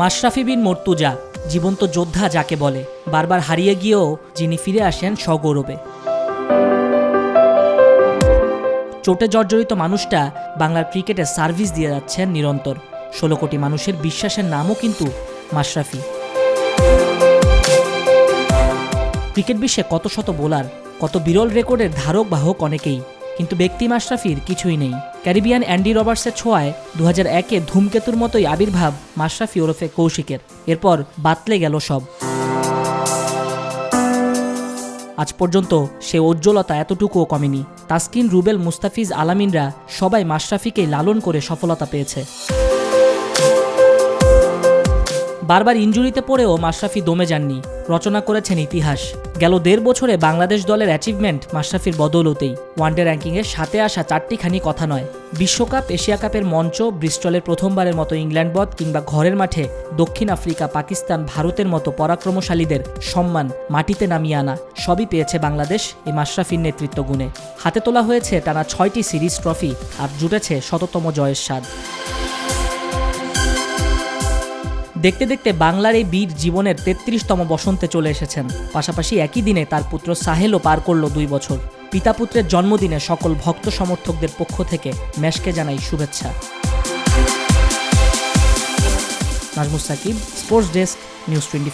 মাশরাফি বিন মর্তুজা, জীবন্ত যোদ্ধা যাকে বলে, বারবার হারিয়ে গিয়েও যিনি ফিরে আসেন সগৌরবে চোটে জর্জরিত মানুষটা বাংলার ক্রিকেটে সার্ভিস দিয়ে যাচ্ছেন নিরন্তর। ষোলো কোটি মানুষের বিশ্বাসের নামও কিন্তু মাশরাফি। ক্রিকেট বিশ্বে কত শত বোলার, কত বিরল রেকর্ডের ধারক বাহক অনেকেই। কিন্তু ব্যক্তি মাশরাফির কিছুই নেই। ক্যারিবিয়ান অ্যান্ডি রবার্টসের ছোঁয়ায় দু হাজার একে ধূমকেতুর মতোই আবির্ভাব মাশরাফি ওরফে কৌশিকের। এরপর বাতলে গেল সব। আজ পর্যন্ত সে উজ্জ্বলতা এতটুকুও কমেনি। তাসকিন, রুবেল, মুস্তাফিজ, আলামিনরা সবাই মাশরাফিকে লালন করে সফলতা পেয়েছে। বারবার ইঞ্জুরিতে পড়েও মাশরাফি দমে যাননি। রচনা করেছেন ইতিহাস। গেল দেড় বছরে বাংলাদেশ দলের অ্যাচিভমেন্ট মাশরাফির বদৌলতেই। ওয়ানডে র্যাঙ্কিংয়ে সাথে আসা চারটিখানি কথা নয়। বিশ্বকাপ, এশিয়া কাপের মঞ্চ, ব্রিস্টলের প্রথমবারের মতো ইংল্যান্ড বধ কিংবা ঘরের মাঠে দক্ষিণ আফ্রিকা, পাকিস্তান, ভারতের মতো পরাক্রমশালীদের সম্মান মাটিতে নামিয়ে আনা সবই পেয়েছে বাংলাদেশ এই মাশরাফির নেতৃত্ব গুণে হাতে তোলা হয়েছে টানা ছয়টি সিরিজ ট্রফি আর জুটেছে শততম জয়ের স্বাদ। দেখতে দেখতে বাংলার এই বীর জীবনের তেত্রিশতম বসন্তে চলে এসেছেন। পাশাপাশি একই দিনে তার পুত্র সাহেলও পার করল দুই বছর। পিতা পুত্রের জন্মদিনে সকল ভক্ত সমর্থকদের পক্ষ থেকে ম্যাশকে জানাই শুভেচ্ছা। Najmus Sakib, sports desk, news twenty